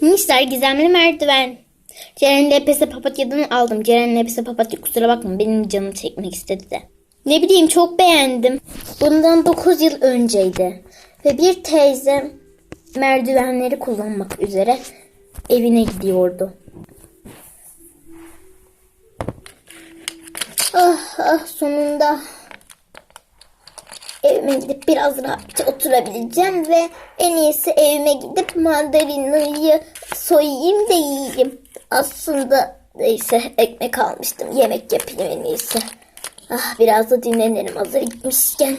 Misler gizemli merdiven. Ceren Lepese papatyadan aldım. Ceren Lepese papatya kusura bakma benim canım çekmek istedi de. Ne bileyim çok beğendim. Bundan 9 yıl önceydi. Ve bir teyze merdivenleri kullanmak üzere evine gidiyordu. Ah ah sonunda evime gidip biraz rahatça oturabileceğim ve en iyisi evime gidip mandalinayı soyayım da yiyeyim. Aslında neyse ekmek almıştım. Yemek yapayım en iyisi. Ah biraz da dinlenirim hazır gitmişken.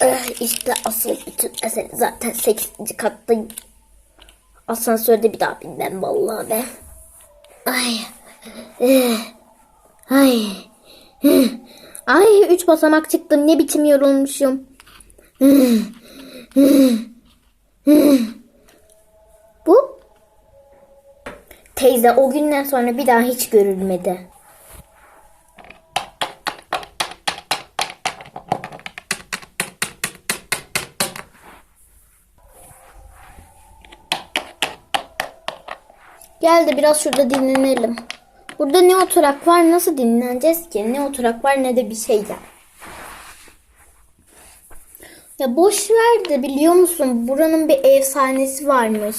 Ah, işte asıl bütün mesele zaten 8. kattayım. Asansörde bir daha binmem vallahi ben. Ay. Ay. Ay üç basamak çıktım. Ne biçim yorulmuşum. Bu teyze o günden sonra bir daha hiç görülmedi. Gel de biraz şurada dinlenelim. Burada ne oturak var nasıl dinleneceğiz ki? Ne oturak var ne de bir şeyler. Ya boş ver de biliyor musun buranın bir efsanesi varmış.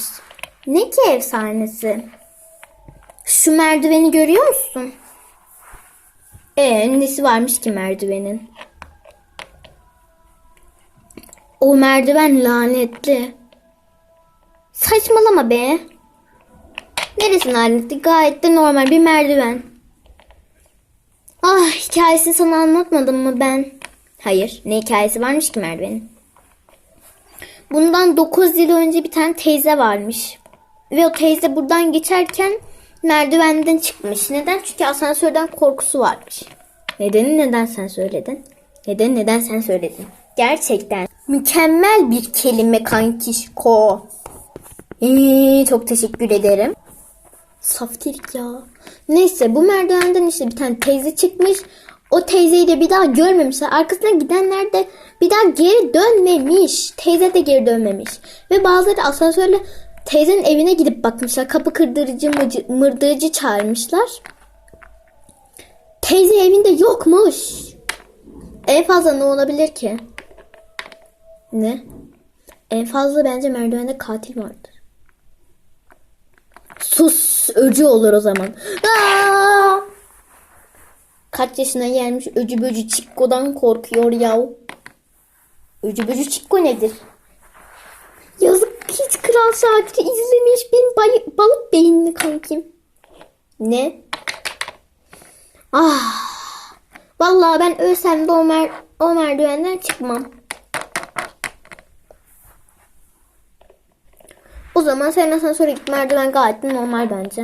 Ne ki efsanesi? Şu merdiveni görüyor musun? Ee nesi varmış ki merdivenin? O merdiven lanetli. Saçmalama be. Neresi lanetli? Gayet de normal bir merdiven. Ah hikayesini sana anlatmadım mı ben? Hayır. Ne hikayesi varmış ki merdivenin? Bundan 9 yıl önce bir tane teyze varmış. Ve o teyze buradan geçerken merdivenden çıkmış. Neden? Çünkü asansörden korkusu varmış. Nedeni neden sen söyledin? Neden neden sen söyledin? Gerçekten mükemmel bir kelime kankişko. Ee, çok teşekkür ederim. Saftirik ya. Neyse bu merdivenden işte bir tane teyze çıkmış. O teyzeyi de bir daha görmemişler. Arkasına gidenler de bir daha geri dönmemiş. Teyze de geri dönmemiş. Ve bazıları asansörle teyzenin evine gidip bakmışlar. Kapı kırdırıcı mıcı, mırdırıcı çağırmışlar. Teyze evinde yokmuş. En fazla ne olabilir ki? Ne? En fazla bence merdivende katil vardır. Sus öcü olur o zaman. Aa! Kaç yaşına gelmiş öcü böcü çikkodan korkuyor yav. Öcü böcü çikko nedir? Yazık hiç Kral Şakir'i izlemiş benim bay- balık beyinli kankim. Ne? Ah. Vallahi ben ölsem de o, mer- o merdivenden çıkmam. O zaman sen asansöre git merdiven gayet normal bence.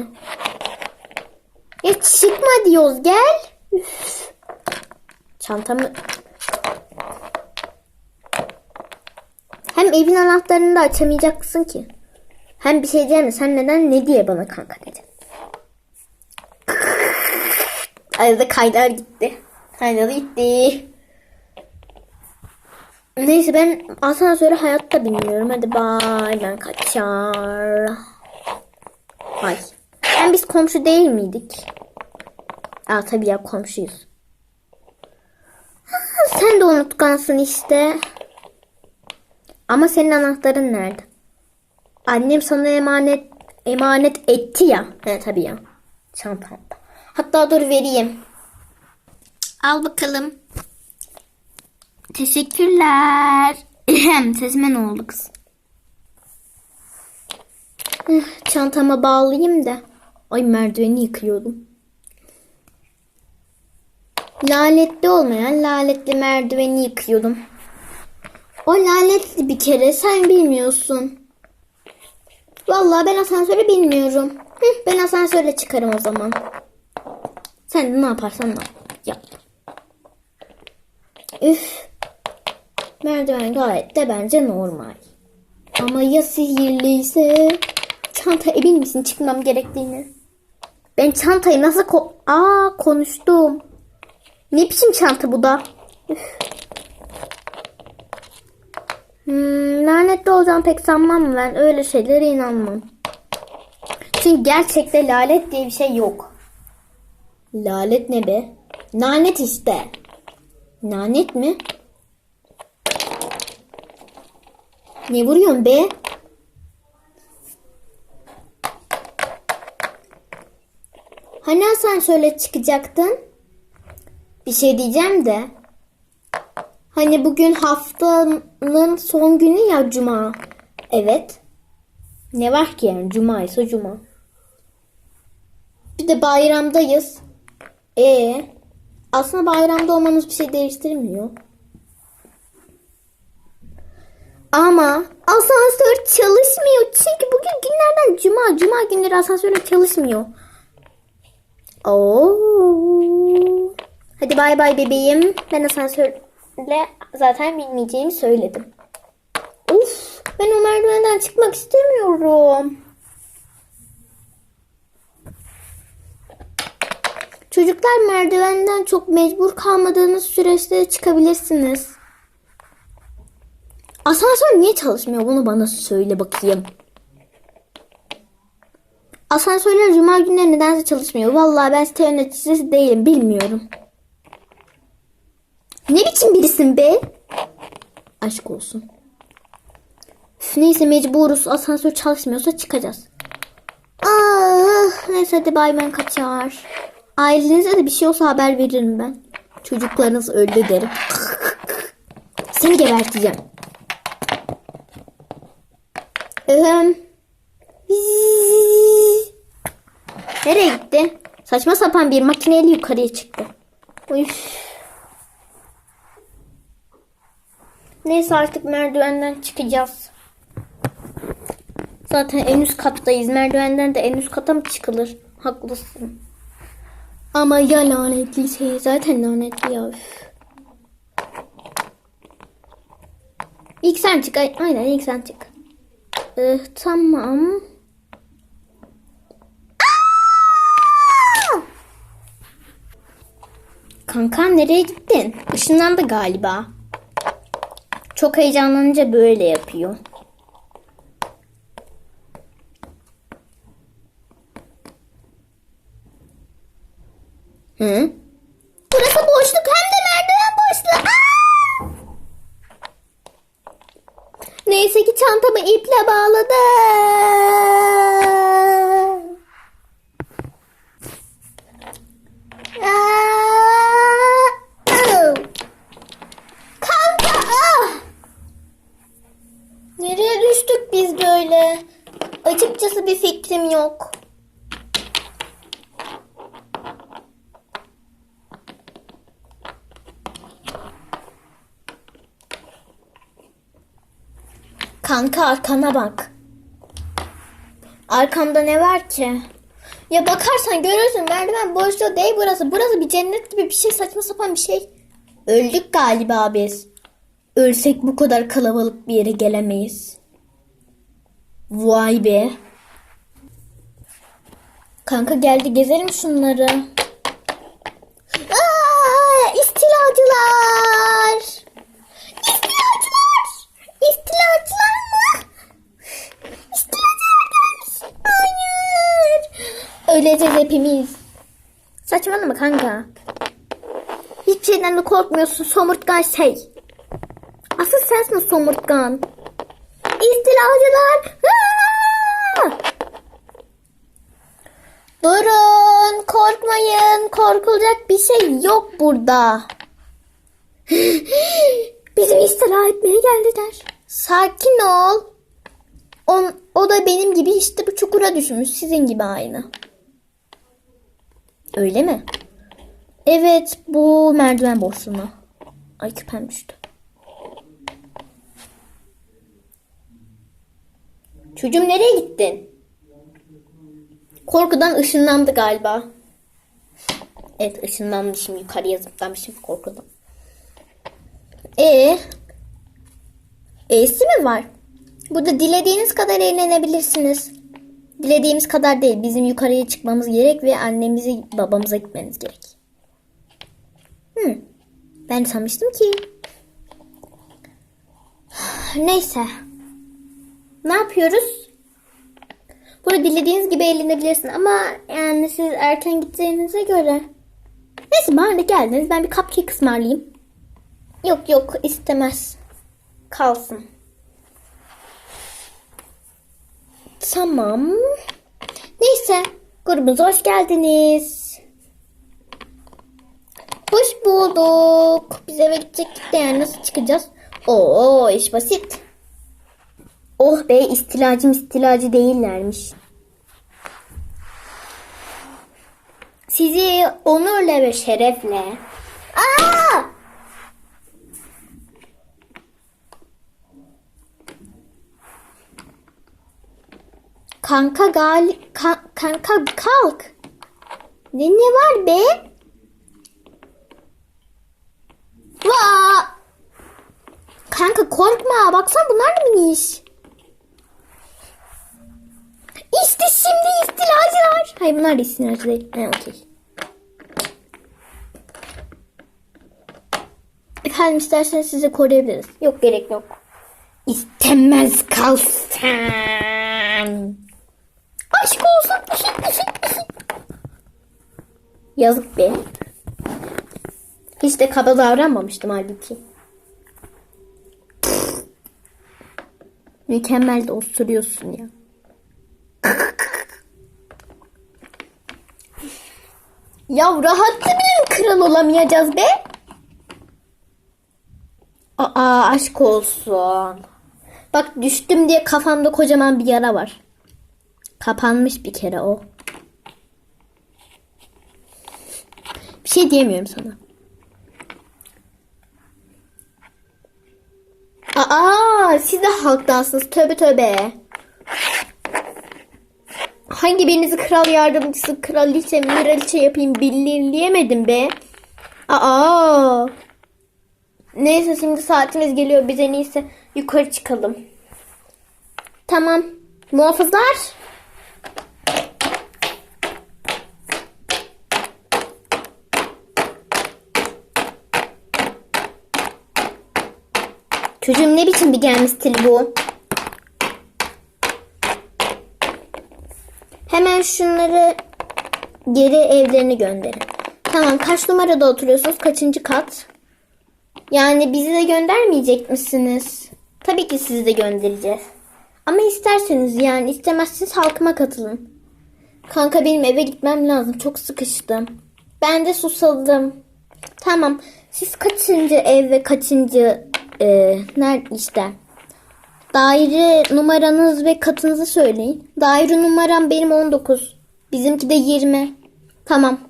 Ya çıkma diyoruz gel. Üf. Çantamı... Hem evin anahtarını da açamayacaksın ki. Hem bir şey diyemem sen neden ne diye bana kanka dedin. Arada kaynar gitti. Kaynar gitti. Neyse ben asansöre hayatta bilmiyorum. Hadi bay ben kaçar. Hay. Hem biz komşu değil miydik? Aa tabii ya komşuyuz. Sen de unutkansın işte. Ama senin anahtarın nerede? Annem sana emanet emanet etti ya. He tabii ya. Çantamda. Hatta dur vereyim. Al bakalım. Teşekkürler. Sesime ne oldu kız? Eh, Çantama bağlayayım da. Ay merdiveni yıkıyordum. Lanetli olmayan lanetli merdiveni yıkıyordum. O lanetli bir kere sen bilmiyorsun. Vallahi ben asansöre bilmiyorum. Ben asansörle çıkarım o zaman. Sen ne yaparsan yap. yap. Üf. Merdiven gayet de bence normal. Ama ya sihirliyse? Çanta emin misin çıkmam gerektiğini? Ben çantayı nasıl ko... Aa konuştum. Ne biçim çanta bu da? Üf. Hmm, lanetli olacağım pek sanmam ben. Öyle şeylere inanmam. Çünkü gerçekte lanet diye bir şey yok. Lanet ne be? Lanet işte. Lanet mi? Ne vuruyorsun be? Hani asansörle çıkacaktın? Bir şey diyeceğim de. Hani bugün haftanın son günü ya cuma. Evet. Ne var ki yani cuma ise cuma. Bir de bayramdayız. E aslında bayramda olmamız bir şey değiştirmiyor. Ama asansör çalışmıyor. Çünkü bugün günlerden cuma. Cuma günleri asansör çalışmıyor. Oo. Hadi bay bay bebeğim. Ben asansörle zaten bilmeyeceğimi söyledim. Uf, ben o merdivenden çıkmak istemiyorum. Çocuklar merdivenden çok mecbur kalmadığınız süreçte çıkabilirsiniz. Asansör niye çalışmıyor? Bunu bana söyle bakayım. Asansörler cuma günleri nedense çalışmıyor. Vallahi ben site yöneticisi değilim. Bilmiyorum. Ne biçim birisin be? Aşk olsun. Üf, neyse mecburuz. Asansör çalışmıyorsa çıkacağız. Ah, neyse hadi bay ben kaçar. Ailenize de bir şey olsa haber veririm ben. Çocuklarınız öldü derim. Seni geberteceğim. Nereye gitti? Saçma sapan bir makineyle yukarıya çıktı. Üf. Neyse artık merdivenden çıkacağız. Zaten en üst kattayız. Merdivenden de en üst kata mı çıkılır? Haklısın. Ama ya lanetli şey zaten lanetli ya. Üf. İlk sen çık. Ay- Aynen ilk sen çık. Ee, tamam. Aa! Kanka nereye gittin? Işınlandı galiba. Çok heyecanlanınca böyle yapıyor. Hı? Burası boşluk hem de merdiven boşluğu. Aa! Neyse ki çantamı iple bağladım. Aa! Au! Kanka ah! Nereye düştük biz böyle? Açıkçası bir fikrim yok. Kanka arkana bak. Arkamda ne var ki? Ya bakarsan görürsün merdiven boşluğu değil burası. Burası bir cennet gibi bir şey saçma sapan bir şey. Öldük galiba biz. Ölsek bu kadar kalabalık bir yere gelemeyiz. Vay be. Kanka geldi gezelim şunları. Aa, istilacılar. İstilacılar. İstilacılar mı? İstilacılar gelmiş. Hayır. Öleceğiz hepimiz. Saçmalama kanka. Hiçbir şeyden de korkmuyorsun somurtkan şey. Asıl sensin somurtkan. İstilacılar. Durun, korkmayın. Korkulacak bir şey yok burada. Bizi istila etmeye geldiler. Sakin ol. On, o da benim gibi işte bu çukura düşmüş. Sizin gibi aynı. Öyle mi? Evet, bu merdiven boşluğuna. Ay küpem düştü. Çocuğum nereye gittin? Korkudan ışınlandı galiba. Evet ışınlanmışım yukarıya zıplamışım korkudan. E E'si mi var? Burada dilediğiniz kadar eğlenebilirsiniz. Dilediğimiz kadar değil. Bizim yukarıya çıkmamız gerek ve annemizi babamıza gitmeniz gerek. Hmm. Ben sanmıştım ki. Neyse. Ne yapıyoruz? Burada dilediğiniz gibi eğlenebilirsin ama yani siz erken gideceğinize göre. Neyse bana da geldiniz. Ben bir cupcake ısmarlayayım. Yok yok istemez. Kalsın. Tamam. Neyse grubumuza hoş geldiniz. Hoş bulduk. Biz eve gidecektik de yani nasıl çıkacağız? Oo iş basit. Oh be istilacım istilacı değillermiş. Sizi onurla ve şerefle. Aa! Kanka gali ka- kanka kalk. Ne ne var be? Vaa! Kanka korkma. Baksana bunlar miniş. İşte şimdi istilacılar. Hayır bunlar da istilacı değil. He okey. Efendim isterseniz sizi koruyabiliriz. Yok gerek yok. İstemez kalsın. Aşk olsun. Yazık be. Hiç de kaba davranmamıştım halbuki. Mükemmel de osuruyorsun ya. Ya rahatlı bile kral olamayacağız be. Aa aşk olsun. Bak düştüm diye kafamda kocaman bir yara var. Kapanmış bir kere o. Bir şey diyemiyorum sana. Aa, siz de halktansınız. Tövbe tövbe. Hangi birinizi kral yardımcısı, kraliçe, miraliçe yapayım belirleyemedim be. Aa. Neyse şimdi saatimiz geliyor. Biz en iyisi yukarı çıkalım. Tamam. Muhafızlar. Çocuğum ne biçim bir gelme stili bu? Hemen şunları geri evlerine gönderin. Tamam kaç numarada oturuyorsunuz? Kaçıncı kat? Yani bizi de göndermeyecek misiniz? Tabii ki sizi de göndereceğiz. Ama isterseniz yani istemezseniz halkıma katılın. Kanka benim eve gitmem lazım. Çok sıkıştım. Ben de susadım. Tamam. Siz kaçıncı ev ve kaçıncı e, nerede işte daire numaranız ve katınızı söyleyin. Daire numaram benim 19. Bizimki de 20. Tamam.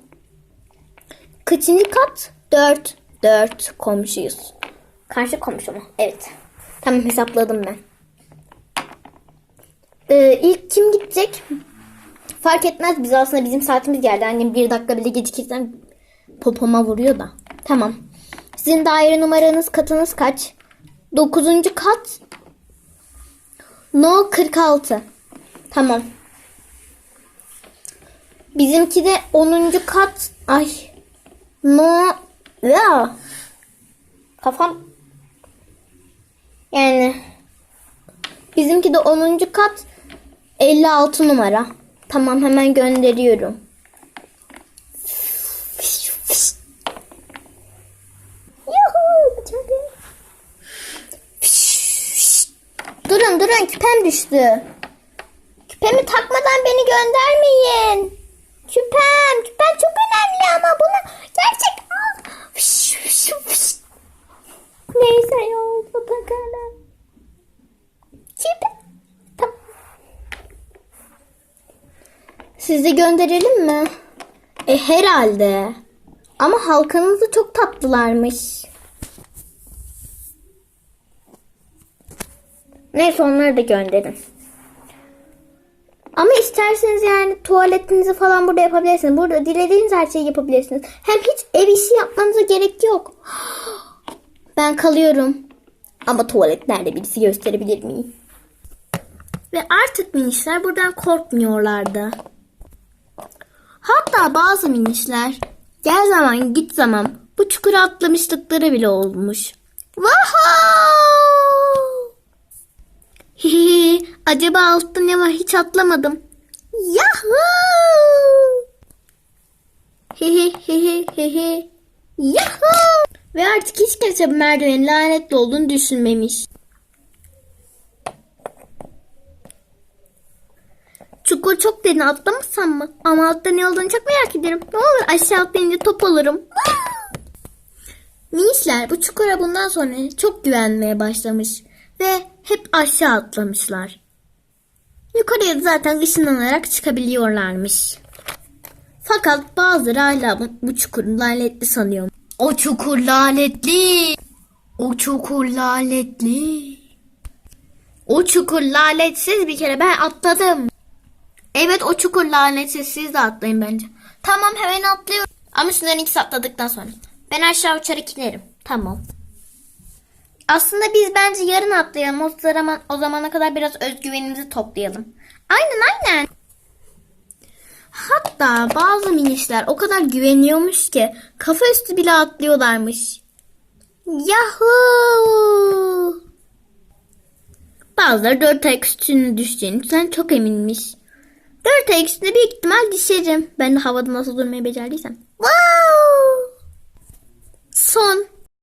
Kaçıncı kat? 4. 4 komşuyuz. Karşı komşu mu? Evet. Tamam hesapladım ben. Ee, ilk kim gidecek? Fark etmez. Biz aslında bizim saatimiz geldi. Annem bir dakika bile gecikirsen popoma vuruyor da. Tamam. Sizin daire numaranız katınız kaç? 9. kat. No 46. Tamam. Bizimki de 10. kat. Ay. No. Ya. Kafam. Yani. Bizimki de 10. kat. 56 numara. Tamam hemen gönderiyorum. Durun durun küpem düştü. Küpemi takmadan beni göndermeyin. Küpem, küpem çok önemli ama bunu gerçek al. Fış, fış, fış. Neyse yolda takarım. Küpem. Tamam. Sizi gönderelim mi? E herhalde. Ama halkanız da çok tatlılarmış. Neyse onları da gönderin. Ama isterseniz yani tuvaletinizi falan burada yapabilirsiniz. Burada dilediğiniz her şeyi yapabilirsiniz. Hem hiç ev işi yapmanıza gerek yok. Ben kalıyorum. Ama tuvalet nerede birisi gösterebilir miyim? Ve artık minişler buradan korkmuyorlardı. Hatta bazı minişler gel zaman git zaman bu çukura atlamışlıkları bile olmuş. Wow! Hihi, acaba altta ne var hiç atlamadım. Yahoo! Hihi hihi hihi. Yahoo! Ve artık hiç kimse bu merdivenin lanetli olduğunu düşünmemiş. Çukur çok derin atlamasam mı? Ama altta ne olduğunu çok merak ederim. Ne olur aşağı atlayınca top alırım. Minişler bu çukura bundan sonra çok güvenmeye başlamış ve hep aşağı atlamışlar. Yukarıya zaten ışınlanarak çıkabiliyorlarmış. Fakat bazıları hala bu, bu çukurun lanetli sanıyor. O çukur lanetli. O çukur lanetli. O çukur lanetsiz bir kere ben atladım. Evet o çukur lanetsiz siz de atlayın bence. Tamam hemen atlıyorum. Ama şunların ikisi atladıktan sonra. Ben aşağı uçarak inerim. Tamam. Aslında biz bence yarın atlayalım. O zaman, o zamana kadar biraz özgüvenimizi toplayalım. Aynen aynen. Hatta bazı minişler o kadar güveniyormuş ki kafa üstü bile atlıyorlarmış. Yahoo! Bazıları dört ayak üstüne düşeceğinden çok eminmiş. Dört ayak üstünde büyük ihtimal düşerim. Ben de havada nasıl durmayı becerdiysem. Wow! Son